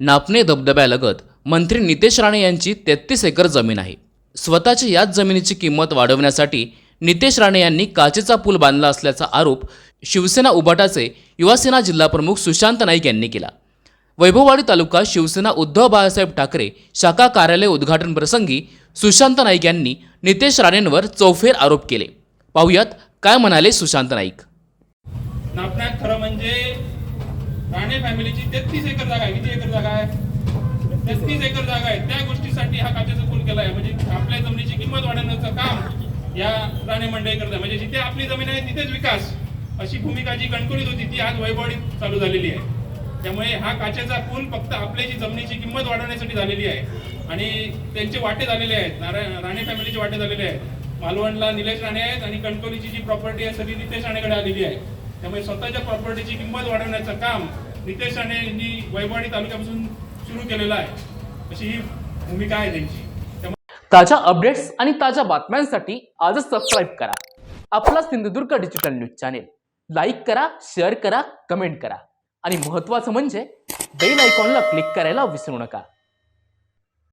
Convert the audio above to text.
नापणे धबधब्यालगत मंत्री नितेश राणे यांची तेहतीस एकर जमीन आहे. स्वतःच्या याच जमिनीची किंमत वाढवण्यासाठी नितेश राणे यांनी काचेचा पूल बांधला असल्याचा आरोप शिवसेना उबाटाचे युवासेना जिल्हाप्रमुख सुशांत नाईक यांनी केला. वैभववाडी तालुका शिवसेना उद्धव बाळासाहेब ठाकरे शाखा कार्यालय उद्घाटन प्रसंगी सुशांत नाईक यांनी नितेश राणेंवर चौफेर आरोप केले. पाहुयात काय म्हणाले सुशांत नाईक. खरं म्हणजे राणे फॅमिलीची तेहतीस एकर जागा आहे. किती एकर जागा आहे? तेहतीस एकर जागा आहे. त्या गोष्टीसाठी हा काचेचा पूल केला आहे. म्हणजे आपल्या जमिनीची किंमत वाढवण्याचं काम या राणे मंडळी करत आहे. म्हणजे जिथे आपली जमीन आहे तिथेच विकास अशी भूमिका जी कणकुलीत होती ती आज वैभवडीत चालू झालेली आहे. त्यामुळे हा काचेचा पूल फक्त आपल्या जी जमिनीची किंमत वाढवण्यासाठी झालेली आहे आणि त्यांचे वाटे झालेले आहेत. नारायण राणे फॅमिलीचे वाटे झालेले आहेत. मालवणला निलेश राणे आहेत आणि कणकवलीची जी प्रॉपर्टी आहे सगळी नितेश राणेकडे आलेली आहे. त्यामुळे स्वतःच्या प्रॉपर्टीची किंमत वाढवण्याचं काम नितेश राणे यांनी वैभववाडी तालुक्यापासून सुरू केलेलं आहे. अशी ही भूमिका आहे त्यांची. ताज्या अपडेट्स आणि ताज्या बातम्यांसाठी आजच सबस्क्राईब करा. आपला Sindhudurg digital news channel like करा शेअर करा कमेंट करा. आणि महत्त्वाचं म्हणजे बेल आयकॉनला क्लिक करायला विसरू नका.